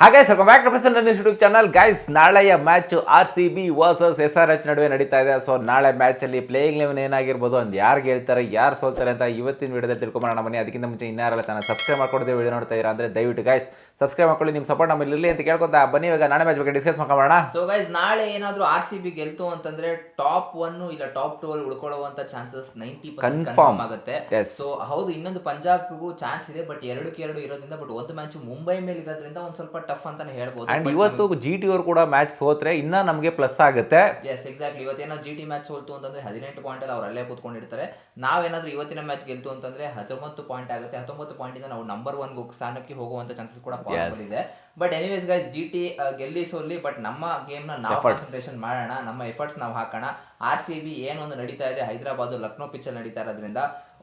ಹಾಗೆ ಸ್ವಲ್ಪ back present YouTube channel guys ನಾಳೆಯ match R C B versus S R H ನಡುವೆ ನಡೀತಾ ಇದೆ. ಸೊ ನಾಳೆ ಮ್ಯಾಚಲ್ಲಿ ಪ್ಲೇಯಿಂಗ್ ಲೆವೆನ್ ಏನಾಗಿರ್ಬೋದು ಅಂತ ಯಾರು ಹೇಳ್ತಾರೆ, ಯಾರು ಸೋಲ್ತಾರೆ ಅಂತ ಇವತ್ತಿನ ವಿಡಿಯೋದಲ್ಲಿ ತಿಳ್ಕೊಂಬೋಣ ಬನ್ನಿ. ಅದಕ್ಕಿಂತ ಮುಂಚೆ ಇನ್ನಾರಲ್ಲ ಚಾನಲ್ ಸಬ್ಸ್ಕ್ರೈಬ್ ಮಾಡ್ಕೊಡ್ತೀವಿ ವಿಡಿಯೋ ನೋಡ್ತಾ ಇದ್ದೀರಾ ಅಂದರೆ ದಯವಿಟ್ಟು ಗೈಸ್ ಸಬ್ಸ್ಕ್ರೈಬ್ ಮಾಡ್ಕೊಳ್ಳಿ ನಿಮ್ಮ ಸಪೋರ್ಟ್ ನಮ್ಮಲ್ಲಿ ಇರಲಿ ಅಂತ ಕೇಳ್ಕೊತಾ ಬನ್ನಿ ಇವಾಗ ನಾಳೆ ಮ್ಯಾಚ್ ಬಗ್ಗೆ ಡಿಸ್ಕಸ್ ಮಾಡ್ಕೊಳ್ಳೋಣ. ಸೊ ಗೈಸ್ ನಾಳೆ ಏನಾದರೂ ಆರ್ ಸಿ ಬಿ ಗೆಲ್ತು ಅಂತಂದ್ರೆ ಟಾಪ್ ಒನ್ ಇಲ್ಲ ಟಾಪ್ ಟೂ ಅಲ್ಲಿ ಉಳ್ಕೊಳ್ಳುವಂತ ಚಾನ್ಸಸ್ ನೈಂಟಿ. ಕನ್ಫರ್ಮ್ ಆಗುತ್ತೆ. ಸೊ ಹೌದು ಇನ್ನೊಂದು ಪಂಜಾಬ್ಗೂ ಚಾನ್ಸ್ ಇದೆ ಬಟ್ ಎರಡಕ್ಕೆ ಎರಡು ಇರೋದ್ರಿಂದ ಬಟ್ ಒಂದು ಮ್ಯಾಚ್ ಮುಂಬೈ ಮೇಲೆ ಇರೋದ್ರಿಂದ ಒಂದ್ ಸ್ವಲ್ಪ ಟಫ್ ಅಂತಾನೆ ಹೇಳ್ಬೋದು. ಅಂಡ್ ಇವತ್ತು ಜಿ ಟಿ ಅವರು ಕೂಡ ಮ್ಯಾಚ್ ಸೋತ್ರೆ ಇನ್ನ ನಮಗೆ ಪ್ಲಸ್ ಆಗುತ್ತೆ. ಎಸ್ ಎಕ್ಸಾಕ್ಟ್ಲಿ ಇವತ್ತೇನೋ ಜಿ ಟಿ ಮ್ಯಾಚ್ ಸೋಲ್ತು ಅಂತಂದ್ರೆ ಹದಿನೆಂಟು ಪಾಯಿಂಟ್ ಅಲ್ಲಿ ಅವ್ರು ಅಲ್ಲೇ ಕೂತ್ಕೊಂಡಿರ್ತಾರೆ. ನಾವೇನಾದ್ರೂ ಇವತ್ತಿನ ಮ್ಯಾಚ್ ಗೆಲ್ತು ಅಂತಂದ್ರೆ ಹತ್ತೊಂಬತ್ತು ಪಾಯಿಂಟ್ ಆಗುತ್ತೆ. ಹತ್ತೊಂಬತ್ತು ಪಾಯಿಂಟ್ ಇಂದ ನಾವು ನಂಬರ್ ಒನ್ ಸ್ಥಾನಕ್ಕೆ ಹೋಗುವಂತ ಚಾನ್ಸಸ್ ಕೂಡ ಪಾಸಿಬಲ್ ಇದೆ but anyways guys G T ಗೆಲ್ಲಿ ಸೋಲಿ ಬಟ್ ನಮ್ಮ ಗೇಮ್ನ ನ ನಾವು ಕಾನ್ಸಂಟ್ರೇಷನ್ ಮಾಡೋಣ ನಮ್ಮ ಎಫರ್ಟ್ಸ್ ನಾವು ಹಾಕೋಣ. ಆರ್ ಸಿ ಬಿ ಏನೊಂದು ನಡೀತಾ ಇದೆ ಹೈದರಾಬಾದ್ ಲಕ್ನೋ ಪಿಚ್ ಅಲ್ಲಿ ನಡೀತಾ ಇರೋದ್ರಿಂದ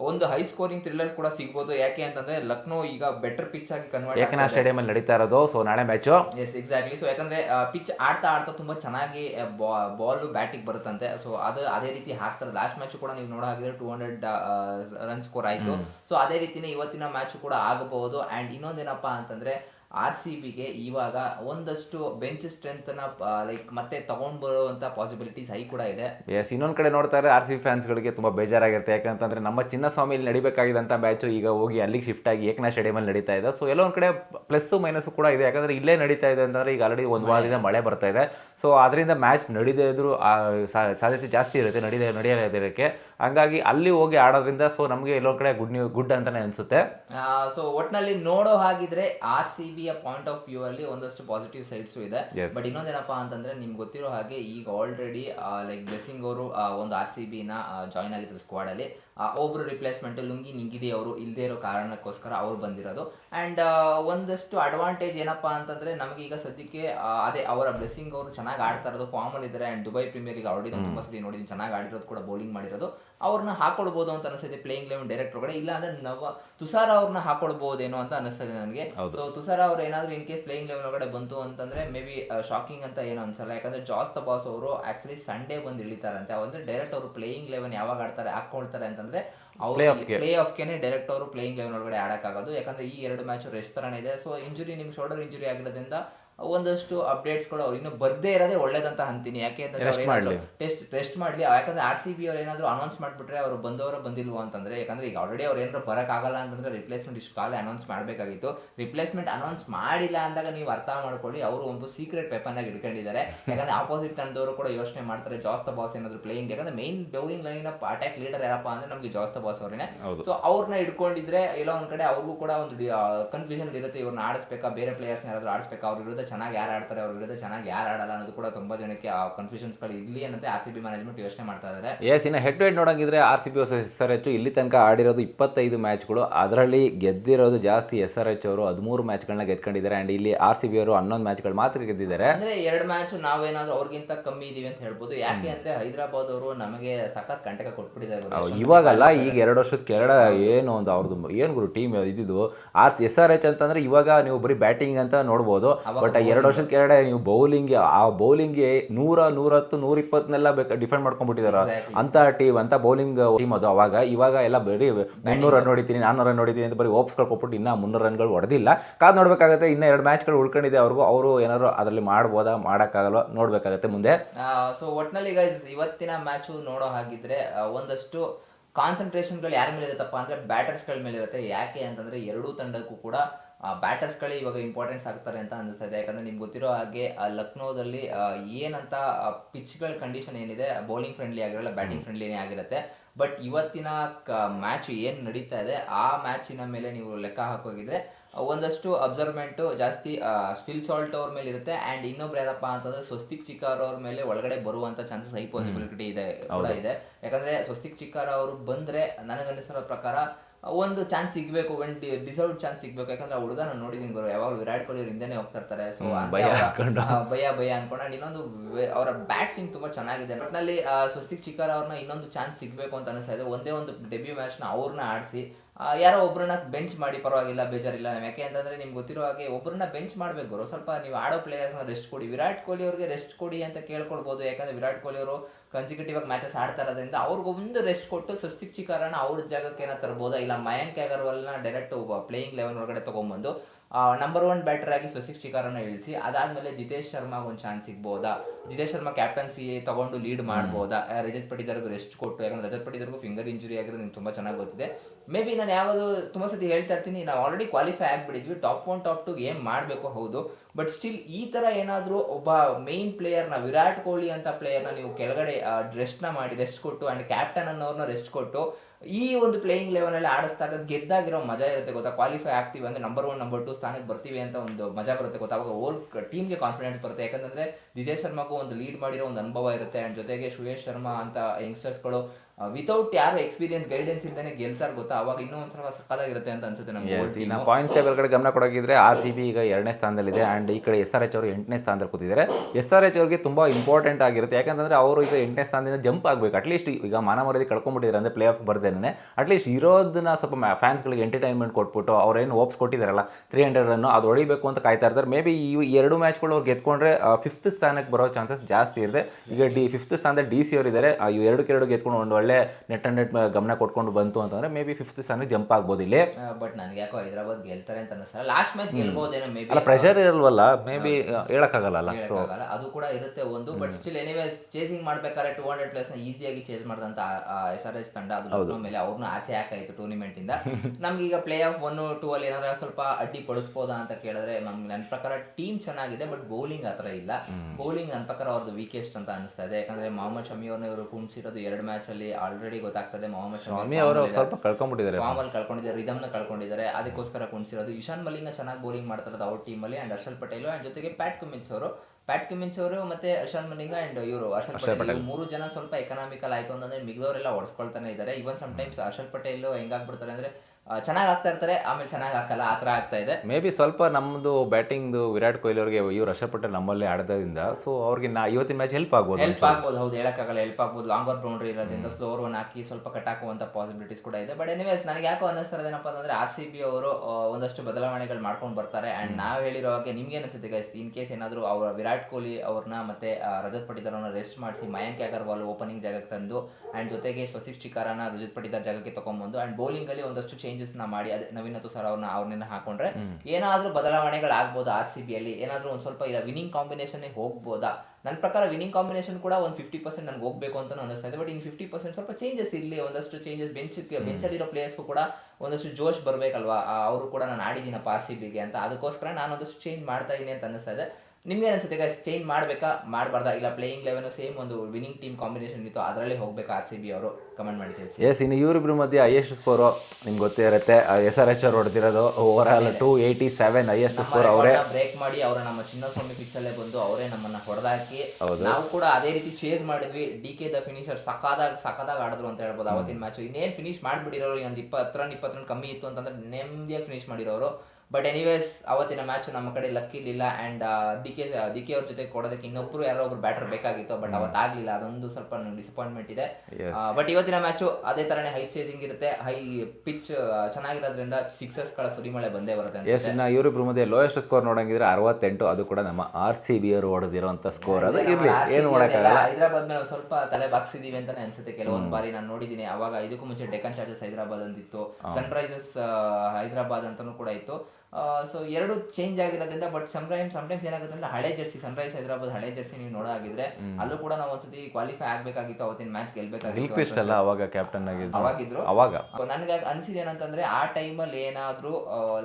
ಒಂದು ಹೈ ಸ್ಕೋರಿಂಗ್ ಥ್ರಿಲ್ಲರ್ ಕೂಡ ಸಿಗ್ಬೋದು. ಯಾಕೆ ಅಂತಂದ್ರೆ ಲಕ್ನೋ ಈಗ ಬೆಟರ್ ಪಿಚ್ ಆಗಿ ಕನ್ವರ್ಟ್ ಏಕನಾಥ್ ಸ್ಟೇಡಿಯಂ ಅಲ್ಲಿ ನಡೀತಾ ಇರೋದು ಸೊ ನಾಳೆ ಮ್ಯಾಚು ಎಸ್ ಎಕ್ಸಾಕ್ಟ್ಲಿ ಸೊ ಯಾಕಂದ್ರೆ ಪಿಚ್ ಆಡ್ತಾ ಆಡ್ತಾ ತುಂಬಾ ಚೆನ್ನಾಗಿ ಬಾಲ್ ಬ್ಯಾಟಿಗೆ ಬರುತ್ತಂತೆ. ಸೊ ಅದು ಅದೇ ರೀತಿ ಹಾಕ್ತಾರೆ. ಲಾಸ್ಟ್ ಮ್ಯಾಚ್ ಕೂಡ ನೀವು ನೋಡೋ ಹಾಗಿದ್ರೆ ಟೂ ಹಂಡ್ರೆಡ್ ರನ್ ಸ್ಕೋರ್ ಆಯಿತು. ಸೊ ಅದೇ ರೀತಿನೇ ಇವತ್ತಿನ ಮ್ಯಾಚ್ ಕೂಡ ಆಗಬಹುದು. ಅಂಡ್ ಇನ್ನೊಂದೇನಪ್ಪ ಅಂತಂದ್ರೆ ಆರ್ ಸಿ ಬಿಗೆ ಇವಾಗ ಒಂದಷ್ಟು ಬೆಂಚ್ ಸ್ಟ್ರೆಂತ್ನ ಲೈಕ್ ಮತ್ತೆ ತಗೊಂಡ್ ಬರುವಂತ ಪಾಸಿಬಿಲಿಟೀಸ್ ಹೈ ಕೂಡ ಇದೆ. ಎಸ್ ಇನ್ನೊಂದು ಕಡೆ ನೋಡ್ತಾ ಇದ್ರೆ ಆರ್ ಸಿ ಫ್ಯಾನ್ಸ್ಗಳಿಗೆ ತುಂಬ ಬೇಜಾರಾಗಿರುತ್ತೆ. ಯಾಕಂತಂದ್ರೆ ನಮ್ಮ ಚಿನ್ನಸ್ವಾಮಿಲಿ ನಡಿಬೇಕಾಗಿದ್ದಂಥ ಮ್ಯಾಚು ಈಗ ಹೋಗಿ ಅಲ್ಲಿಗೆ ಶಿಫ್ಟ್ ಆಗಿ ಏಕನಾ ಸ್ಟೇಡಿಯಮಲ್ಲಿ ನಡೀತಾ ಇದೆ. ಸೊ ಎಲ್ಲೋ ಒಂದು ಕಡೆ ಪ್ಲಸ್ಸು ಮೈನಸ್ಸು ಕೂಡ ಇದೆ. ಯಾಕಂದ್ರೆ ಇಲ್ಲೇ ನಡೀತಾ ಇದೆ ಅಂತಂದ್ರೆ ಈಗ ಆಲ್ರೆಡಿ ಒಂದು ವಾರದಿಂದ ಮಳೆ ಬರ್ತಾ ಇದೆ. ಸೊ ಅದರಿಂದ ಮ್ಯಾಚ್ ನಡೀದೇ ಇದ್ರೂ ಸಾಧ್ಯತೆ ಜಾಸ್ತಿ ಇರುತ್ತೆ. ನಡೀದೇ ನಡೆಯೋದಕ್ಕೆ ಹಂಗಾಗಿ ಅಲ್ಲಿ ಹೋಗಿ ಆಡೋದ್ರಿಂದ ಸೊ ನಮಗೆ ಎಲ್ಲೋ ಕಡೆ ಗುಡ್ ನ್ಯೂ ಗುಡ್ ಅಂತಾನೆ ಅನ್ಸುತ್ತೆ. ಸೊ ಒಟ್ಟಿನಲ್ಲಿ ನೋಡೋ ಹಾಗಿದ್ರೆ ಆರ್ ಸಿ ಬಿಯ ಪಾಯಿಂಟ್ ಆಫ್ ವ್ಯೂ ಅಲ್ಲಿ ಒಂದಷ್ಟು ಪಾಸಿಟಿವ್ ಸೈಡ್ಸ್ ಇದೆ. ಬಟ್ ಇನ್ನೊಂದೇನಪ್ಪಾ ಅಂತಂದ್ರೆ ನಿಮ್ಗೆ ಗೊತ್ತಿರೋ ಹಾಗೆ ಈಗ ಆಲ್ರೆಡಿ ಲೈಕ್ ಬ್ಲೆಸಿಂಗ್ ಅವರು ಒಂದು ಆರ್ ಸಿ ಬಿನ ಜಾಯ್ನ್ ಆಗಿದ್ರು ಸ್ಕ್ವಾಡ್ ಅಲ್ಲಿ ಆ, ಒಬ್ರು ರಿಪ್ಲೇಸ್ಮೆಂಟ್ ಲುಂಗಿ ನಿಂಗಿದೆ ಅವರು ಇಲ್ಲದೆ ಇರೋ ಕಾರಣಕ್ಕೋಸ್ಕರ ಅವ್ರು ಬಂದಿರೋದು. ಅಂಡ್ ಒಂದಷ್ಟು ಅಡ್ವಾಂಟೇಜ್ ಏನಪ್ಪಾ ಅಂತಂದ್ರೆ ನಮಗೆ ಈಗ ಸದ್ಯಕ್ಕೆ ಅದೇ ಅವರ ಬ್ಲೆಸಿಂಗ್ ಅವರು ಚೆನ್ನಾಗಿ ಆಡ್ತಾ ಇರೋದು. ಫಾರ್ಮ್ ಅಲ್ಲಿ ಇದ್ದಾರೆ and Dubai premier league already ನಾನು ತುಂಬಾ ಸತಿ ನೋಡಿದ್ದೀನಿ ಚೆನ್ನಾಗಿ ಆಡಿರೋದು ಕೂಡ ಬೌಲಿಂಗ್ ಮಾಡಿರೋದು. ಅವ್ರನ್ನ ಹಾಕೊಳ್ಬೋದು ಅಂತ ಅನಿಸ್ತದೆ ಪ್ಲೇಯಿಂಗ್ ಲೆವೆನ್ ಡೈರೆಕ್ಟರ್ ಒಳಗಡೆ ಇಲ್ಲ ಅಂದ್ರೆ ನವ ತುಷಾರ ಅವ್ರನ್ನ ಹಾಕೊಳ್ಬಹುದೇನೋ ಅಂತ ಅನಿಸ್ತದೆ ನನಗೆ. ಸೊ ತುಸಾರ ಅವ್ರು ಏನಾದ್ರು ಇನ್ ಕೇಸ್ ಪ್ಲೇಯಿಂಗ್ ಲೆವೆನ್ ಒಳಗಡೆ ಬಂತು ಅಂತಂದ್ರೆ ಮೇ ಬಿ ಶಾಕಿಂಗ್ ಅಂತ ಏನು ಅನ್ಸಲ್ಲ. ಯಾಕಂದ್ರೆ ಜಾಸ್ ಬಾಸ್ ಅವರು ಆಕ್ಚುಲಿ ಸಂಡೇ ಬಂದು ಇಳಿತಾರಂತೆ. ಅಂದ್ರೆ ಡೈರೆಕ್ಟ್ ಅವರು ಪ್ಲೇಯಿಂಗ್ ಲೆವೆನ್ ಯಾವಾಗ ಆಡ್ತಾರೆ ಹಾಕೊಳ್ತಾರೆ ಅಂತಂದ್ರೆ ಅವ್ರು. ಪ್ಲೇ ಆಫ್ಗೆನೆ ಡೈರೆಕ್ಟ್ ಅವರು ಪ್ಲೇಯಿಂಗ್ ಲೆವೆನ್ ಒಳಗಡೆ ಆಡಕ್ಕಾಗೋದು. ಯಾಕಂದ್ರೆ ಈ ಎರಡು ಮ್ಯಾಚ್ ರೆಸ್ಟ್ ತರಾನೇ ಇದೆ. ಸೊ ಇಂಜುರಿ ನಿಮ್ ಶೋಲ್ಡರ್ ಇಂಜುರಿ ಆಗಿರೋದ್ರಿಂದ ಒಂದಷ್ಟು ಅಪ್ಡೇಟ್ಸ್ ಕೂಡ ಅವ್ರು ಇನ್ನು ಬರ್ದೇ ಇರೋದೇ ಒಳ್ಳೇದಂತ ಅಂತೀನಿ. ಯಾಕೆ ಟೆಸ್ಟ್ ಮಾಡ್ಲಿ. ಟೆಸ್ಟ್ ರೆಸ್ಟ್ ಮಾಡ್ಲಿ. ಯಾಕಂದ್ರೆ ಆರ್ ಸಿ ಬಿ ಅವ್ರು ಏನಾದ್ರು ಅನೌನ್ಸ್ ಮಾಡ್ಬಿಟ್ರೆ ಅವರು ಬಂದವರು ಬಂದಿಲ್ವೋ ಅಂತಂದ್ರೆ ಯಾಕಂದ್ರೆ ಈಗ ಆಲ್ರೆಡಿ ಅವ್ರು ಏನಾದ್ರು ಬರೋಕ್ಕಾಗಲ್ಲ ಆಗಲ್ಲ ಅಂತಂದ್ರೆ ರಿಪ್ಲೇಸ್ಮೆಂಟ್ ಇಷ್ಟು ಕಾಲ ಅನೌನ್ಸ್ ಮಾಡಬೇಕಾಗಿತ್ತು. ರಿಪ್ಲೇಸ್ಮೆಂಟ್ ಅನೌನ್ಸ್ ಮಾಡಿಲ್ಲ ಅಂದಾಗ ನೀವು ಅರ್ಥ ಮಾಡ್ಕೊಳ್ಳಿ ಅವರು ಒಂದು ಸೀಕ್ರೆಟ್ ಆಗಿ ಇಟ್ಕೊಂಡಿದ್ದಾರೆ ಯಾಕಂದ್ರೆ ಆಪೋಸಿಟ್ ತಂಡದವರು ಕೂಡ ಯೋಚನೆ ಮಾಡ್ತಾರೆ ಜಾಸ್ತ ಬಾಸ್ ಏನಾದ್ರು ಪ್ಲೇಯಿಂಗ್ ಯಾಕಂದ್ರೆ main bowling line up attack leader ಯಾರಪ್ಪ ಅಂದ್ರೆ ನಮಗೆ ಜಾಸ್ತ ಬಾಸ್ ಅವರೇನೆ. ಸೊ ಅವ್ರನ್ನ ಇಟ್ಕೊಂಡಿದ್ರೆ ಎಲ್ಲೋ ಒಂದ್ ಕಡೆ ಅವ್ರಿಗೂ ಕೂಡ ಒಂದು ಕನ್ಫ್ಯೂಷನ್ ಇರುತ್ತೆ ಇವ್ರನ್ನ ಆಡಿಸ್ಬೇಕಾ ಬೇರೆ ಪ್ಲೇಯರ್ಸ್ ಯಾರಾದ್ರೂ ಆಡಿಸ್ಬೇಕಾ ಅವ್ರ ವಿರುದ್ಧ ಚೆನ್ನಾಗಿ ಯಾರು ಆಡ್ತಾರೆ ಅವ್ರ ವಿರುದ್ಧ ಚೆನ್ನಾಗಿ ಯಾರು ಆಡಲ್ಲ ಅನ್ನೋದು ಕೂಡ ತುಂಬಾ ಜನಕ್ಕೆ ಆ ಕನ್ಫ್ಯೂಷನ್ಸ್ಗಳು ಇರ್ಲಿ ಅನ್ನತ್ತೆ ಆರ್ ಸಿ ಬಿ ಮ್ಯಾನೇಜ್ಮೆಂಟ್ ಯೋಚನೆ ಮಾಡ್ತಾ ಇದ್ದಾರೆ ಎಸ್ ಇನ್ನು head to head ನೋಡಂಗಿದ್ರೆ R C B S R H ಇಲ್ಲಿ ತನಕ ಆಡಿರೋದು ಇಪ್ಪತ್ತೈದು ಮ್ಯಾಚ್ಗಳು ಅದರಲ್ಲಿ ಗೆದ್ದಿರೋದು ಜಾಸ್ತಿ ಎಸ್ ಆರ್ ಎಚ್ ಅವರು ಹದಿಮೂರು ಮ್ಯಾಚ್ಗಳನ್ನ ಗೆದ್ಕೊಂಡಿದ್ದಾರೆ ಆ್ಯಂಡ್ ಇಲ್ಲಿ ಆರ್ ಸಿ ಬಿ ಅವರು ಹನ್ನೊಂದು ಮ್ಯಾಚ್ಗಳು ಮಾತ್ರ ಗೆದ್ದಿದ್ದಾರೆ. ಅಂದ್ರೆ ಎರಡು ಮ್ಯಾಚ್ ನಾವೇನಾದ್ರೂ ಅವ್ರಿಗಿಂತ ಕಮ್ಮಿ ಇದೀವಿ ಅಂತ ಹೇಳ್ಬೋದು. ಯಾಕೆ ಅಂದ್ರೆ ಹೈದರಾಬಾದ್ ಅವರು ನಮಗೆ ಸಖತ್ ಕಂಟಕ ಕೊಟ್ಬಿಟ್ಟಿದ್ದಾರೆ ಇವಾಗಲ್ಲ ಈಗ ಎರಡು ವರ್ಷದ ಕೆರಡ ಏನು ಒಂದು ಅವ್ರದ್ದು ಏನು ಗುರು ಟೀಮ್ ಇದ್ದಿದ್ದು ಆರ್ ಎಸ್ ಆರ್ ಎಚ್ ಅಂತಂದ್ರೆ ಇವಾಗ ನೀವು ಬರೀ ಬ್ಯಾಟಿಂಗ್ ಅಂತ ನೋಡ್ಬೋದು ಬಟ್ ಎರಡು ವರ್ಷದ ಕೆಳಗಡೆ ನೀವು ಬೌಲಿಂಗ್ ಆ ಬೌಲಿಂಗ್ಗೆ ನೂರ ನೂರತ್ತು ನೂರ ಇಪ್ಪತ್ತನ್ನೆಲ್ಲ ಬೇಕು ಡಿಫೆಂಡ್ ಮಾಡ್ಕೊಂಡ್ಬಿಟ್ಟಿದಾರ. ಅಂತ ಟೀಮ್ ಅಂತ ಬೌಲಿಂಗ್ ಟೀಮ್ ಅದು ಅವಾಗ. ಇವಾಗ ಎಲ್ಲ ಬರೀ ಮುನ್ನೂರು ರನ್ ಹೊಡಿತೀನಿ ನಾನ್ನೂರು ರನ್ ಹೊಡಿತೀನಿ ಅಂತ ಬರೀ ಓಪ್ಸ್ಗಳು ಕೊಟ್ಬಿಟ್ಟು ಇನ್ನೂ ಮುನ್ನೂರು ರನ್ಗಳು ಹೊಡೆದಿಲ್ಲ. ಕಾದ್ ನೋಡ್ಬೇಕಾಗತ್ತೆ ಇನ್ನೂ ಎರಡು ಮ್ಯಾಚ್ಗಳು ಉಳ್ಕೊಂಡಿದೆ ಅವ್ರಿಗೂ. ಅವರು ಏನಾದ್ರು ಅದರಲ್ಲಿ ಮಾಡ್ಬೋದಾ ಮಾಡೋಕ್ಕಾಗಲ್ಲ ನೋಡ್ಬೇಕಾಗತ್ತೆ ಮುಂದೆ. ಸೊ ಒಟ್ನಲ್ಲಿ ಇವತ್ತಿನ ಮ್ಯಾಚು ನೋಡೋ ಹಾಗಿದ್ರೆ ಒಂದಷ್ಟು ಕಾನ್ಸಂಟ್ರೇಷನ್ಗಳು ಯಾರ ಮೇಲೆ ಇರುತ್ತಪ್ಪ ಅಂದ್ರೆ ಬ್ಯಾಟರ್ಸ್ಗಳ ಮೇಲೆ ಇರುತ್ತೆ ಯಾಕೆ ಅಂತಂದ್ರೆ ಎರಡೂ ತಂಡಕ್ಕೂ ಕೂಡ ಬ್ಯಾಟರ್ಸ್ ಗಳೇ ಇವಾಗ ಇಂಪಾರ್ಟೆನ್ಸ್ ಆಗ್ತಾರೆ ಅಂತ ಅನಿಸ್ತಾ ಇದೆ ಯಾಕಂದರೆ ನಿಮ್ಗೆ ಗೊತ್ತಿರೋ ಹಾಗೆ ಆ, ಲಕ್ನೋದಲ್ಲಿ ಏನಂತ ಪಿಚ್ಗಳ ಕಂಡೀಷನ್ ಏನಿದೆ ಬೌಲಿಂಗ್ ಫ್ರೆಂಡ್ಲಿ ಆಗಿರಲ್ಲ ಬ್ಯಾಟಿಂಗ್ ಫ್ರೆಂಡ್ಲಿನೇ ಆಗಿರುತ್ತೆ. ಬಟ್ ಇವತ್ತಿನ ಕ ಮ್ಯಾಚ್ ಏನು ನಡೀತಾ ಇದೆ ಆ ಮ್ಯಾಚಿನ ಮೇಲೆ ನೀವು ಲೆಕ್ಕ ಹಾಕೋಗಿದ್ರೆ ಒಂದಷ್ಟು ಅಬ್ಸರ್ವ್ಮೆಂಟು ಜಾಸ್ತಿ ಸ್ಟಿಲ್ ಸಾಲ್ಟ್ ಅವ್ರ ಮೇಲೆ ಇರುತ್ತೆ. ಆ್ಯಂಡ್ ಇನ್ನೊಬ್ರು ಯಾರಪ್ಪ ಅಂತಂದ್ರೆ ಸ್ವಸ್ತಿಕ್ ಚಿಕ್ಕಾರ್ ಅವ್ರ ಮೇಲೆ ಒಳಗಡೆ ಬರುವಂಥ ಚಾನ್ಸಸ್ ಹೈ ಪಾಸಿಬಿಲಿಟಿ ಇದೆ ಕೂಡ ಇದೆ. ಯಾಕಂದರೆ ಸ್ವಸ್ತಿಕ್ ಚಿಕ್ಕಾರ ಅವರು ಬಂದರೆ ನನಗನ್ನಿಸಿರೋ ಪ್ರಕಾರ ಒಂದು ಚಾನ್ಸ್ ಸಿಗ್ಬೇಕು ಒನ್ ಡಿಸರ್ವ್ ಚಾನ್ಸ್ ಸಿಗ್ಬೇಕು. ಯಾಕಂದ್ರೆ ಹುಡುಗ ನಾನು ನೋಡಿದೀನಿ ಗುರು ಯಾವಾಗ ವಿರಾಟ್ ಕೊಹ್ಲಿ ಅವ್ರ ಹಿಂದೆನೆ ಹೋಗ್ತಾ ಇರ್ತಾರೆ. ಸೊ ಭಯ. ಭಯ ಭಯ ಅನ್ಕೊಂಡು ಇನ್ನೊಂದು ಅವರ ಬ್ಯಾಟ್ ಸ್ವಿಂಗ್ ತುಂಬಾ ಚೆನ್ನಾಗಿದೆ. ಒಟ್ನಲ್ಲಿ ಸ್ವಸ್ತಿಕ್ ಶಿಖರ್ ಅವ್ರನ್ನ ಇನ್ನೊಂದು ಚಾನ್ಸ್ ಸಿಗ್ಬೇಕು ಅಂತ ಅನಿಸ್ತಾ ಇದೆ. ಒಂದೇ ಒಂದು ಡೆಬ್ಯೂ ಮ್ಯಾಚ್ನ ಅವ್ರನ್ನ ಆಡಿಸಿ ಯಾರೋ ಒಬ್ಬರನ್ನ ಬೆಂಚ್ ಮಾಡಿ ಪರವಾಗಿಲ್ಲ ಬೇಜಾರಿಲ್ಲ ಯಾಕೆ ಅಂತಂದ್ರೆ ನಿಮ್ಗೆ ಗೊತ್ತಿರೋ ಹಾಗೆ ಒಬ್ಬರನ್ನ ಬೆಂಚ್ ಮಾಡ್ಬೇಕು ಗುರು. ಸ್ವಲ್ಪ ನೀವು ಆಡೋ ಪ್ಲೇಯರ್ಸ್ ರೆಸ್ಟ್ ಕೊಡಿ. ವಿರಾಟ್ ಕೊಹ್ಲಿ ಅವ್ರಿಗೆ ರೆಸ್ಟ್ ಕೊಡಿ ಅಂತ ಕೇಳ್ಕೊಳ್ಬೋದು. ಯಾಕಂದ್ರೆ ವಿರಾಟ್ ಕೊಹ್ಲಿ ಅವರು ಕನ್ಸಿಕ್ಯೂಟಿವ್ ಆಗಿ ಮ್ಯಾಚಸ್ ಆಡ್ತಾ ಇರೋದ್ರಿಂದ ಅವ್ರಿಗೆ ಒಂದು ರೆಸ್ಟ್ ಕೊಟ್ಟು ಸ್ವಸ್ತಿಕ್ ಚಿಕಾರಣ ಅವ್ರ ಜಾಗಕ್ಕೆ ಏನೋ ತರ್ಬೋದಾ? ಇಲ್ಲ, ಮಯಾಂಕ್ ಅಗರ್ವಾಲ್ನ ಡೈರೆಕ್ಟ್ ಪ್ಲೇಯಿಂಗ್ ಲೆವೆನ್ ಒಳಗಡೆ ತಗೊಂಬಂದು ನಂಬರ್ ಒನ್ ಬ್ಯಾಟರ್ ಆಗಿ ಸ್ವಸಿಕ್ ಶಿಖರನ್ನು ಇಳಿಸಿ ಅದಾದಮೇಲೆ ಜಿತೇಶ್ ಶರ್ಮಾ ಒಂದು ಚಾನ್ಸ್ ಸಿಗ್ಬೋದಾ? ಜಿತೇಶ್ ಶರ್ಮಾ ಕ್ಯಾಪ್ಟನ್ಸಿ ತಗೊಂಡು ಲೀಡ್ ಮಾಡ್ಬೋದಾ? ರಜತ್ ಪಟಿದಾರ್ಗೂ ರೆಸ್ಟ್ ಕೊಟ್ಟು ಯಾಕಂದ್ರೆ ರಜತ್ ಪಟಿದಾರ್ಗೂ ಫಿಂಗರ್ ಇಂಜುರಿ ಆಗಿರೋದು ನಿಮ್ಗೆ ತುಂಬ ಚೆನ್ನಾಗಿ ಗೊತ್ತಿದೆ. ಮೇ ಬಿ ನಾನು ಯಾವುದು ತುಂಬ ಸತಿ ಹೇಳ್ತಾ ಇರ್ತೀನಿ ನಾವು already qualify ಆಗಿಬಿಟ್ಟಿದ್ವಿ top one top two game ಮಾಡಬೇಕು ಹೌದು. ಬಟ್ ಸ್ಟಿಲ್ ಈ ಥರ ಏನಾದರೂ ಒಬ್ಬ ಮೇನ್ ಪ್ಲೇಯರ್ನ ವಿರಾಟ್ ಕೊಹ್ಲಿ ಅಂತ ಪ್ಲೇಯರ್ನ ನೀವು ಕೆಳಗಡೆ ರೆಸ್ಟ್ನ ಮಾಡಿ ರೆಸ್ಟ್ ಕೊಟ್ಟು ಆ್ಯಂಡ್ ಕ್ಯಾಪ್ಟನ್ ಅನ್ನೋರನ್ನ ರೆಸ್ಟ್ ಕೊಟ್ಟು ಈ ಒಂದು ಪ್ಲೇಯಿಂಗ್ ಲೆವೆನ್ ಅಲ್ಲಿ ಆಡಿಸಿದಾಗ ಗೆದ್ದಾಗಿರೋ ಮಜಾ ಇರುತ್ತೆ ಗೊತ್ತಾ? ಕ್ವಾಲಿಫೈ ಆಗ್ತೀವಿ ಅಂದ್ರೆ ನಂಬರ್ ಒನ್ ನಂಬರ್ ಟು ಸ್ಥಾನಕ್ಕೆ ಬರ್ತೀವಿ ಅಂತ ಒಂದು ಮಜಾ ಬರುತ್ತೆ ಗೊತ್ತಾ? ಅವಾಗ ಓಲ್ ಟೀಮ್ಗೆ ಕಾನ್ಫಿಡೆನ್ಸ್ ಬರುತ್ತೆ. ಯಾಕಂದ್ರೆ ವಿಜಯ್ ಶರ್ಮಾಗೂ ಒಂದು ಲೀಡ್ ಮಾಡಿರೋ ಒಂದು ಅನುಭವ ಇರುತ್ತೆ. ಅಂಡ್ ಜೊತೆಗೆ ಶ್ರೇಯಸ್ ಶರ್ಮಾ ಅಂತ ಯಂಗ್ಸ್ಟರ್ಸ್ಗಳು ವಿತೌಟ್ ಯಾರು ಎಕ್ಸ್ಪೀರಿಯನ್ಸ್ ಗೈಡೆನ್ಸ್ ಇಲ್ದೇನೆ ಗೆಲ್ತಾರೆ ಗೊತ್ತಾ? ಅವಾಗ ಇನ್ನೂ ಒಂಥರ ಸಕ್ಕದಾಗಿರುತ್ತೆ ಅಂತ ಅನ್ಸುತ್ತೆ ನಮಗೆ ಇನ್ನು ಪಾಯಿಂಟ್ಸ್ ಟೇಬಲ್ ಕಡೆ ಗಮನ ಕೊಡೋಗಿದ್ರೆ ಆರ್ ಸಿ ಬಿ ಈಗ ಎರಡನೇ ಸ್ಥಾನದಲ್ಲಿದೆ ಆ್ಯಂಡ್ ಈ ಕಡೆ ಎಸ್ ಆರ್ ಎಚ್ ಅವರು ಎಂಟನೇ ಸ್ಥಾನದಲ್ಲಿ ಕೂತಿದ್ದಾರೆ. ಎಸ್ ಆರ್ ಎಚ್ ಅವ್ರಿಗೆ ತುಂಬ ಇಂಪಾರ್ಟೆಂಟ್ ಆಗಿರುತ್ತೆ. ಯಾಕಂತಂದ್ರೆ ಅವರು ಈಗ ಎಂಟನೇ ಸ್ಥಾನದಿಂದ ಜಂಪ್ ಆಗಬೇಕು. ಅಟ್ಲೀಸ್ಟ್ ಈಗ ಮಾನ ಮರ್ಯಾದೆ ಕಳ್ಕೊಂಡ್ಬಿಟ್ಟಿದ್ದಾರೆ ಅಂದರೆ ಪ್ಲೇ ಆಫ್ ಬರ್ದೇನೆ ಅಟ್ಲೀಸ್ಟ್ ಇರೋದನ್ನ ಸ್ವಲ್ಪ ಫ್ಯಾನ್ಸ್ಗಳಿಗೆ ಎಂಟರ್ಟೈನ್ಮೆಂಟ್ ಕೊಟ್ಬಿಟ್ಟು ಅವ್ರೇನು ಓಪ್ಸ್ ಕೊಟ್ಟಿದ್ದಾರಲ್ಲ ತ್ರೀ ಹಂಡ್ರೆಡ್ ರನ್ನು ಅದು ಹೊಡಿಬೇಕು ಅಂತ ಕಾಯ್ತಾ ಇರ್ತಾರೆ. ಮೇ ಬಿ ಈ ಎರಡು ಮ್ಯಾಚ್ಗಳು ಅವ್ರು ಗೆದ್ಕೊಂಡ್ರೆ ಫಿಫ್ತ್ ಸ್ಥಾನಕ್ಕೆ ಬರೋ ಚಾನ್ಸಸ್ ಜಾಸ್ತಿ ಇದೆ ಈಗ ಡಿ ಫಿಫ್ತ್ ಸ್ಥಾನದಲ್ಲಿ ಡಿ ಸಿ ಅವರಿದ್ದಾರೆ. ಇವು ಎರಡು ಎರಡು ಗೆದ್ಕೊಂಡು ಒಂದು ಒಳ್ಳೆ ನೆಟ್ ಅಂಡ್ ನೆಟ್ ಗಮನ ಕೊಟ್ಕೊಂಡು ಬಂತು ಅಂತಂದ್ರೆ ಮೇ ಬಿ ಫಿಫ್ತ್ ಸ್ಥಾನಕ್ಕೆ ಜಂಪ್ ಆಗ್ಬೋದು ಇಲ್ಲಿ. ಬಟ್ ನನಗೆ ಯಾಕೋ ಹೈದರಾಬಾದ್ ಗೆಲ್ತಾರೆ ಅಂತ ಅನಿಸ್ತಲ್ಲ ಲಾಸ್ಟ್ ಮ್ಯಾಚ್ ಗೆಲ್ಬಹುದೇನೋ ಮೇ ಅಲ್ಲ ಬಿ ಪ್ರೆಷರ್ ಇರಲ್ವಲ್ಲ ಮೇ ಬಿ ಹೇಳಕ್ಕಾಗಲ್ಲ ಅಲ್ಲ ಸೊ ಅದು ಕೂಡ ಇರುತ್ತೆ ಒಂದು ಬಟ್ ಸ್ಟಿಲ್ ಎನಿವೇಸ್ ಚೇಸಿಂಗ್ ಮಾಡ್ಬೇಕಾದ್ರೆ ಟೂ ಹಂಡ್ರೆಡ್ ಪ್ಲಸ್ನ ಈಸಿಯಾಗಿ ಚೇಸ್ ಮಾಡಿದಂತ ಎಸ್ ಆರ್ ಎಸ್ ತಂಡ ಅದು ಲಕ್ನೋ ಮೇಲೆ ಅವ್ರನ್ನ ಆಚೆ ಹಾಕಾಯ್ತು ಟೂರ್ನಿಮೆಂಟ್ ಇಂದ. ನಮ್ಗೆ ಈಗ ಪ್ಲೇ ಆಫ್ ಒನ್ ಟೂ ಅಲ್ಲಿ ಏನಾದ್ರೆ ಸ್ವಲ್ಪ ಅಡ್ಡಿ ಪಡಿಸ್ಬೋದಾ ಅಂತ ಕೇಳಿದ್ರೆ ನಮ್ಗೆ ನನ್ನ ಪ್ರಕಾರ ಟೀಮ್ ಚೆನ್ನಾಗಿದೆ ಬಟ್ ಬೌಲಿಂಗ್ ಆತರ ಇಲ್ಲ. ಬೌಲಿಂಗ್ ನನ್ನ ಪ್ರಕಾರ ಅವ್ರದ್ದು ವೀಕೆಸ್ಟ್ ಅಂತ ಅನಿಸ್ತಾ ಇದೆ. ಯಾಕಂದ್ರೆ ಮೊಹಮ್ಮದ್ ಶಮಿ ಅವ್ರನ್ನ ಇವರು ಕುಣಿಸಿರೋದು ಎರಡು ಮ್ಯಾಚ್ ಅಲ್ಲಿ ಆಲ್ರೆಡಿ ಗೊತ್ತಾಗ್ತದೆ. ಮೊಹಮ್ಮದ್ ಸ್ವಾಮಿ ಅವರು ಸ್ವಲ್ಪ ಕಳ್ಕೊಂಡ್ಬಿಟ್ಟಿದ್ದಾರೆ ಫಾರ್ಮ್ ಅಲ್ಲಿ ಕಳ್ಕೊಂಡಿದ್ದಾರೆ ರಿದಮ್ನ ಕಳ್ಕೊಂಡಿದ್ದಾರೆ. ಅದಕ್ಕೋಸ್ಕರ ಕುಣಿಸಿರೋದು. ಇಶಾನ್ ಮಲಿಂಗ ಚೆನ್ನಾಗಿ ಬೌಲಿಂಗ್ ಮಾಡ್ತಿರೋದು ಅವ್ರ ಟೀಮ್ ಅಲ್ಲಿ ಅಂಡ್ ಹರ್ಷಲ್ ಪಟೇಲ್ ಅಂಡ್ ಜೊತೆಗೆ ಪ್ಯಾಟ್ ಕುಮಿನ್ಸ್ ಅವರು. ಪ್ಯಾಟ್ ಕುಮಿನ್ಸ್ ಅವರು ಮತ್ತೆ ಅರ್ಷನ್ ಮಲಿಂಗ ಅಂಡ್ ಇವರು. ಹರ್ಷಲ್ ಪಟೇಲ್ ಮೂರು ಜನ ಸ್ವಲ್ಪ ಎಕನಾಮಿಕಲ್ ಆಯ್ತು ಅಂತಂದ್ರೆ ಮಿಗದವರೆಲ್ಲ ಹೊಡ್ಸ್ಕೊಳ್ತಾನೆ ಇದ್ದಾರೆ. Even some times Harshal Patel ಹೆಂಗಾಗ್ಬಿಡ್ತಾರೆ ಅಂದ್ರೆ ಚೆನ್ನಾಗಿ ಆಗ್ತಾ ಇರ್ತಾರೆ ಆಮೇಲೆ ಚೆನ್ನಾಗಿ ಹಾಕಲ್ಲ ಆ ಥರ ಆಗ್ತಾ ಇದೆ. ಮೇ ಬಿ ಸ್ವಲ್ಪ ನಮ್ಮದು ಬ್ಯಾಟಿಂಗ್ದು ವಿರಾಟ್ ಕೊಹ್ಲಿ ಅವರಿಗೆ ಇವ್ರು ಹರ್ಷ ನಮ್ಮಲ್ಲಿ ನಮ್ಮಲ್ಲೇ ಆಡೋದ್ರಿಂದ ಸೊ ಅವ್ರಿಗೆ ನಾ ಇವತ್ತಿನ ಮ್ಯಾಚ್ ಹೆಲ್ಪ್ ಆಗ್ಬೋದು ಹೆಲ್ಪ್ ಆಗ್ಬೋದು ಹೌದು ಹೇಳೋಕ್ಕಾಗಲ್ಲ ಹೆಲ್ಪ್ ಆಗ್ಬೋದು. ಲಾಂಗರ್ ಬೌಂಡ್ರಿ ಇರೋದ್ರಿಂದ ಸ್ಲೋರ್ ಒನ್ ಹಾಕಿ ಸ್ವಲ್ಪ ಕಟ್ ಹಾಕುವಂಥ ಪಾಸಿಬಿಲಿಟೀಸ್ ಕೂಡ ಇದೆ. ಬಟ್ ಎನಿವೇಸ್ ನನಗೆ ಯಾಕೋ ಅನ್ನಿಸ್ತಿರೋದೇನಪ್ಪ ಅಂತಂದ್ರೆ ಆರ್ ಸಿ ಬಿ ಅವರು ಒಂದಷ್ಟು ಬದಲಾವಣೆಗಳು ಮಾಡ್ಕೊಂಡು ಬರ್ತಾರೆ. ಆ್ಯಂಡ್ ನಾವು ಹೇಳಿರೋ ಹಾಗೆ ನಿಮ್ಗೆ ಅನಿಸುತ್ತೆ ಗೈಸ್ ಇನ್ ಕೇಸ್ ಏನಾದರೂ ಅವರ ವಿರಾಟ್ ಕೊಹ್ಲಿ ಅವ್ರನ್ನ ಮತ್ತೆ ರಜತ್ ಪಟೀಲ್ ಅವ್ರನ್ನ ರೆಸ್ಟ್ ಮಾಡಿಸಿ ಮಯಾಂಕ್ ಅಗರ್ವಾಲ್ ಓಪನಿಂಗ್ ಜಾಗಕ್ಕೆ ತಂದು ಅಂಡ್ ಜೊತೆಗೆ ಸ್ವಸಿಕ್ ಶಿಕಾರನ ರಜತ್ ಪಟಿದಾರ್ ಜಾಗಕ್ಕೆ ತಗೊಂಬಂದು ಆ್ಯಂಡ್ ಬೌಲಿಂಗ್ ಅಲ್ಲಿ ಒಂದಷ್ಟು ಚೇಂಜಸ್ನ ಮಾಡಿ ಅದೇ ನವೀನ್ ಸರ್ ಅವ್ರನ್ನ ಅವ್ರನ್ನ ಹಾಕೊಂಡ್ರೆ ಏನಾದ್ರೂ ಬದಲಾವಣೆಗಳು ಆಗ್ಬೋದು ಆರ್ ಸಿ ಬಿ ಅಲ್ಲಿ? ಏನಾದ್ರೂ ಒಂದ್ ಸ್ವಲ್ಪ ವಿನ್ನಿಂಗ್ ಕಾಂಬಿನೇಷನ್ ಹೋಗ್ಬೋದಾ? ನನ್ನ ಪ್ರಕಾರ ವಿನ್ನಿಂಗ್ ಕಾಂಬಿನೇಷನ್ ಕೂಡ ಒಂದು ಫಿಫ್ಟಿ ಪರ್ಸೆಂಟ್ ನನಗೆ ಹೋಗಬೇಕು ಅಂತ ಅನಿಸ್ತಾ ಇದೆ. ಬಟ್ ಇನ್ ಫಿಫ್ಟಿ ಪರ್ಸೆಂಟ್ ಸ್ವಲ್ಪ ಚೇಂಜಸ್ ಇರಲಿ ಒಂದಷ್ಟು ಚೇಂಜಸ್ ಬೆಂಚ್ ಬೆಂಚಲ್ಲಿರೋ ಪ್ಲೇಯರ್ಸ್ಗೂ ಕೂಡ ಒಂದಷ್ಟು ಜೋಶ್ ಬರಬೇಕಲ್ವಾ? ಅವರು ಕೂಡ ನಾನು ಆಡಿದ್ದೀನಪ್ಪ ಆರ್ ಸಿ ಬಿಗೆ ಅಂತ. ಅದಕ್ಕೋಸ್ಕರ ನಾನು ಒಂದಷ್ಟು ಚೇಂಜ್ ಮಾಡ್ತಾ ಇದ್ದೀನಿ ಅಂತ ಅನಿಸ್ತಾ ಇದೆ. ನಿಮ್ಗೆ ಅನ್ಸುತ್ತೆ ಗೈಸ್ ಚೇಂಜ್ ಮಾಡಬೇಕಾ? ಮಾಡಬಾರ್ದಾ? ಇಲ್ಲ ಪ್ಲೇಯಿಂಗ್ ಲೆವೆನ್ ಸೇಮ್ ಒಂದು ವಿನಿಂಗ್ ಟೀಮ್ ಕಾಂಬಿನೇಷನ್ ಇತ್ತು ಅದರಲ್ಲಿ ಹೋಗ್ಬೇಕಾ ಆರ್ ಸಿ ಬಿ ಅವರು? ಕಮೆಂಟ್ ಮಾಡಿ ತಿಳಿಸಿ ಎಸ್ ಇನ್ನು ಇವರಿಬ್ರ ಮಧ್ಯೆ ಹೈಯೆಸ್ಟ್ ಸ್ಕೋರು ನಿಮ್ಗೆ ಗೊತ್ತೇ ಇರುತ್ತೆ. ಎಸ್ ಆರ್ ಎಚ್ ಅವ್ರು ಹೊಡೆದಿರೋದು over all two eighty seven highest score ಅವರೇ. ಬ್ರೇಕ್ ಮಾಡಿ ಅವರ ನಮ್ಮ ಚಿನ್ನಸ್ವಾಮಿ ಪಿಚ್ ಅಲ್ಲೇ ಬಂದು ಅವರೇ ನಮ್ಮನ್ನ ಹೊಡೆದಾಕಿ ನಾವು ಕೂಡ ಅದೇ ರೀತಿ ಚೇಸ್ ಮಾಡಿದ್ವಿ. ಡಿ ಕೆ ದ ಫಿನಿಶರ್ ಸಕಾದಾಗ ಸಕಾದಾಗ ಆಡಿದ್ರು ಅಂತ ಹೇಳ್ಬೋದು. ಅವತ್ತಿನ ಮ್ಯಾಚ್ ಇನ್ನೇನು ಫಿನಿಶ್ ಮಾಡಿಬಿಡಿರೋರು ಒಂದು ಇಪ್ಪತ್ತು ರನ್ ಇಪ್ಪತ್ತು ರನ್ ಕಮ್ಮಿ ಇತ್ತು ಅಂತಂದ್ರೆ ನೆಮ್ಮದಿಯಾಗಿ ಫಿನಿಶ್ ಮಾಡಿರೋರು. ಬಟ್ ಎನಿವೇಸ್ ಅವತ್ತಿನ ಮ್ಯಾಚ್ ನಮ್ಮ ಕಡೆ ಲಕ್ ಇರಲಿಲ್ಲ and D K D K ಅವ್ರ ಜೊತೆ ಕೊಡೋದಕ್ಕೆ ಇನ್ನೊಬ್ರು ಯಾರೋ ಒಬ್ರು ಬ್ಯಾಟರ್ ಬೇಕಾಗಿತ್ತು ಬಟ್ ಅವತ್ತಾಗ್ಲಿಲ್ಲ ಅದೊಂದು ಸ್ವಲ್ಪ ಡಿಸಪಾಯಿಂಟ್ಮೆಂಟ್ ಇದೆ. ಬಟ್ ಇವತ್ತಿನ ಮ್ಯಾಚು ಅದೇ ತರನೇ ಹೈ ಚೇಸಿಂಗ್ ಇರುತ್ತೆ. ಹೈ ಪಿಚ್ ಚೆನ್ನಾಗಿರೋದ್ರಿಂದ ಸಿಕ್ಸರ್ಸ್ಗಳ ಸುರಿಮಳೆ ಬಂದೇ ಬರುತ್ತೆ. ಎಸ್ ಇನ್ನು ಇವರಿಬ್ರ ಮಧ್ಯೆ ಲೋಯೆಸ್ಟ್ ಸ್ಕೋರ್ ನೋಡಂಗಿದ್ರೆ ಅರವತ್ತೆಂಟು. ಅದು ಕೂಡ ನಮ್ಮ ಆರ್ ಸಿ ಬಿ ಅವರು ಹೊಡೆದಿರೋಂಥ ಸ್ಕೋರ್ ಅದು ಇರಲಿ. ಏನು ಮಾಡೋಕ್ಕಾಗಲ್ಲ. ಹೈದರಾಬಾದ್ ಮೇಲೆ ಸ್ವಲ್ಪ ತಲೆ ಬಾಗ್ಸಿದೀವಿ ಅಂತಾನೆ ಅನ್ಸುತ್ತೆ. ಕೆಲವೊಂದು ಬಾರಿ ನಾನು ನೋಡಿದೀನಿ ಅವಾಗ ಇದಕ್ಕೂ ಮುಂಚೆ ಡೆಕನ್ ಚಾರ್ಜಸ್ ಹೈದರಾಬಾದ್ ಅಂತಿತ್ತು. ಸನ್ ರೈಸರ್ಸ್ ಹೈದರಾಬಾದ್ ಅಂತಾನೂ ಕೂಡ ಇತ್ತು. ಸೊ ಎರಡು ಚೇಂಜ್ ಆಗಿರೋದ್ರಿಂದ ಬಟ್ ಸಮ್ಟೈಮ್ ಸಮ್ಟೈಮ್ಸ್ ಏನಾಗುತ್ತೆ ಅಂದ್ರೆ ಹಳೆ ಜರ್ಸಿ ಸನ್ರೈಸ್ ಹೈದರಾಬಾದ್ ಹಳೆ ಜರ್ಸಿ ನೀವು ನೋಡೋದಾಗಿದ್ರೆ ಅಲ್ಲೂ ಕೂಡ ನಾವು ಒಂದ್ಸತಿ ಕ್ವಾಲಿಫೈ ಆಗ್ಬೇಕಾಗಿತ್ತು ಅವತ್ತಿನ ಮ್ಯಾಚ್ ಗೆಲ್ಬೇಕಾಗಿತ್ತು ಅಲ್ಲ ಅವಾಗ ಕ್ಯಾಪ್ಟನ್ ಆಗಿದ್ರು ಅವಾಗಿದ್ರು. ಅವಾಗ. ನನ್ಗೆ ಅನ್ಸಿದೇನಂತಂದ್ರೆ ಆ ಟೈಮಲ್ಲಿ ಏನಾದ್ರೂ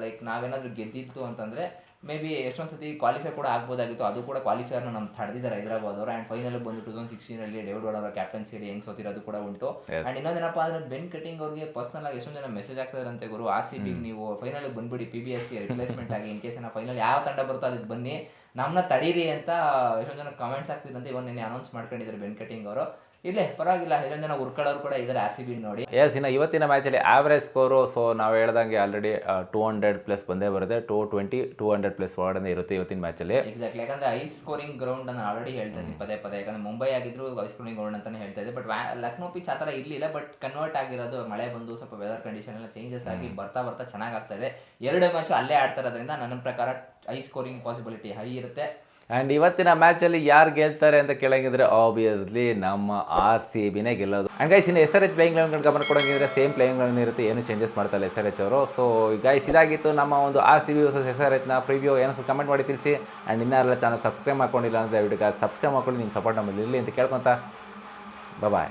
ಲೈಕ್ ನಾವೇನಾದ್ರೂ ಗೆದ್ದಿತ್ತು ಅಂತಂದ್ರೆ ಮೇ ಬಿ ಎಷ್ಟೊಂದು ಸತಿ ಕ್ವಾಲಿಫೈ ಕೂಡ ಆಗ್ಬೋದಾಗಿತ್ತು. ಅದು ಕೂಡ ಕ್ವಾಲಿಫೈರ್ನ ನಮ್ಮ ತಡೆದಿದ್ದಾರೆ ಹೈದರಾಬಾದ್ ಅವರು ಆ್ಯಂಡ್ ಫೈನಲ್ ಬಂದು ಟೂ ತೌಸಂಡ್ ಸಿಕ್ಸ್ಟೀನಲ್ಲಿ ಡೇವಿಡ್ ವಾರ್ಡ್ ಅವರ ಕ್ಯಾಪ್ಟನ್ಸಿಯಲ್ಲಿ ಹೆಂಗ್ ಸೋತಿರೋದು ಕೂಡ ಉಂಟು. ಆ್ಯಂಡ್ ಅಂಡ್ ಇನ್ನೊಂದೇನಪ್ಪ ಅಂದ್ರೆ ಬೆನ್ ಕಟಿಂಗ್ ಅವ್ರಿಗೆ ಪರ್ಸನಲ್ ಆಗಿ ಎಷ್ಟೊಂದು ಜನ ಮೆಸೇಜ್ ಆಗ್ತಾರಂತೆ ಗುರು. ಆರ್ ಸಿ ಬಿಗ್ ನೀವು ಫೈನಲ್ ಬಂದ್ಬಿಡಿ P B S C replacement ಆಗಿ ಇನ್ ಕೇಸ್ ಫೈನಲ್ ಯಾವ ತಂಡ ಬರ್ತಾ ಅದಕ್ಕೆ ಬನ್ನಿ. ನಮ್ಮನ್ನ ತಡೀರಿ ಅಂತ ಎಷ್ಟೊಂದು ಜನ ಕಮೆಂಟ್ಸ್ ಆಗ್ತಿದ್ದಂತೆ ಇವನ್ ನಿನ್ನೆ ಅನೌನ್ಸ್ ಮಾಡ್ಕೊಂಡಿದ್ದಾರೆ ಬೆನ್ ಕಟಿಂಗ್ ಅವರು. ಇಲ್ಲೇ ಪರವಾಗಿಲ್ಲ. ಎಷ್ಟೊಂದು ಜನ ಉರ್ಕೊಳ್ಳೋರು ಕೂಡ ಇದ್ದಾರೆ ಆರ್ ಸಿ ಬಿ ನೋಡಿ. ಎಸ್ ಇನ್ನು ಇವತ್ತಿನ ಮ್ಯಾಚಲ್ಲಿ ಆವ್ರೇಜ್ ಸ್ಕೋರು ಸೊ ನಾವು ಹೇಳ್ದಂಗೆ ಆಲ್ರೆಡಿ ಟೂ ಹಂಡ್ರೆಡ್ ಪ್ಲಸ್ ಬಂದೇ ಬರುತ್ತೆ. Two twenty two hundred plus ಒಳಗಡೆ ಇರುತ್ತೆ ಇವತ್ತಿನ ಮ್ಯಾಚಲ್ಲಿ ಎಕ್ಸಾಕ್ಟ್ಲಿ ಯಾಕಂದ್ರೆ ಐ ಸ್ಕೋರಿಂಗ್ ಗ್ರೌಂಡ್ ನಾನು ಆಲ್ರೆಡಿ ಹೇಳ್ತಾ ಇದ್ದೀನಿ ಪದೇ ಪದೇ. ಯಾಕಂದ್ರೆ ಮುಂಬೈ ಆಗಿದ್ರು ಐ ಸ್ಕೋರಿಂಗ್ ಗ್ರೌಂಡ್ ಅಂತಾನೆ ಹೇಳ್ತಾ ಇದ್ದೆ ಬಟ್ ಲಕ್ನೋ ಪಿಚ್ ಆ ಥರ ಇರಲಿಲ್ಲ ಬಟ್ ಕನ್ವರ್ಟ್ ಆಗಿರೋದು ಮಳೆ ಬಂದು ಸ್ವಲ್ಪ ವೆದರ್ ಕಂಡೀಷನ್ ಎಲ್ಲ ಚೇಂಜಸ್ ಆಗಿ ಬರ್ತಾ ಬರ್ತಾ ಚೆನ್ನಾಗಿ ಆಗ್ತಾ ಇದೆ. ಎರಡು ಮ್ಯಾಚು ಅಲ್ಲೇ ಆಡ್ತಾ ಇರೋದ್ರಿಂದ ನನ್ನ ಪ್ರಕಾರ ಐ ಸ್ಕೋರಿಂಗ್ ಪಾಸಿಬಿಲಿಟಿ ಹೈ ಇರುತ್ತೆ. ಆ್ಯಂಡ್ ಇವತ್ತಿನ ಮ್ಯಾಚಲ್ಲಿ ಯಾರು ಗೆಲ್ತಾರೆ ಅಂತ ಕೇಳಂಗಿದ್ರೆ ಆಬ್ವಿಯಸ್ಲಿ ನಮ್ಮ ಆರ್ ಸಿ ಬಿನೇ ಗೆಲ್ಲೋದು. ಆ್ಯಂಡ್ ಗೈಸ್ ಇನ್ನು ಎಸ್ ಆರ್ ಎಚ್ ಪ್ಲೇಯಿಂಗ್ ಗಮನ ಕೊಡೋಂಗಿದ್ರೆ ಸೇಮ್ ಪ್ಲೇಯಿಂಗ್ ಲೆವೆನ್ ಇರುತ್ತೆ. ಏನು ಚೇಂಜಸ್ ಮಾಡ್ತಾರೆ ಎಸ್ ಆರ್ ಎಚ್ ಅವರು. ಸೊ ಗೈಸ್ ಇದಾಗಿತ್ತು ನಮ್ಮ ಒಂದು R C B versus S R ಎಚ್ನ preview ಏನೋ ಕಮೆಂಟ್ ಮಾಡಿ ತಿಳಿಸಿ. ಆ್ಯಂಡ್ ಇನ್ನೆಲ್ಲ ಚಾನಲ್ ಸಬ್ಸ್ಕ್ರೈಬ್ ಮಾಡ್ಕೊಂಡಿಲ್ಲ ಅಂದರೆ ದಯವಿಟ್ಟು ಸಬ್ಸ್ಕ್ರೈಬ್ ಮಾಡ್ಕೊಂಡು ನಿಮ್ಮ ಸಪೋರ್ಟ್ ನಮ್ಮಲ್ಲಿ ಇರಲಿ ಅಂತ ಕೇಳ್ಕೊತ. ಬಾಯ್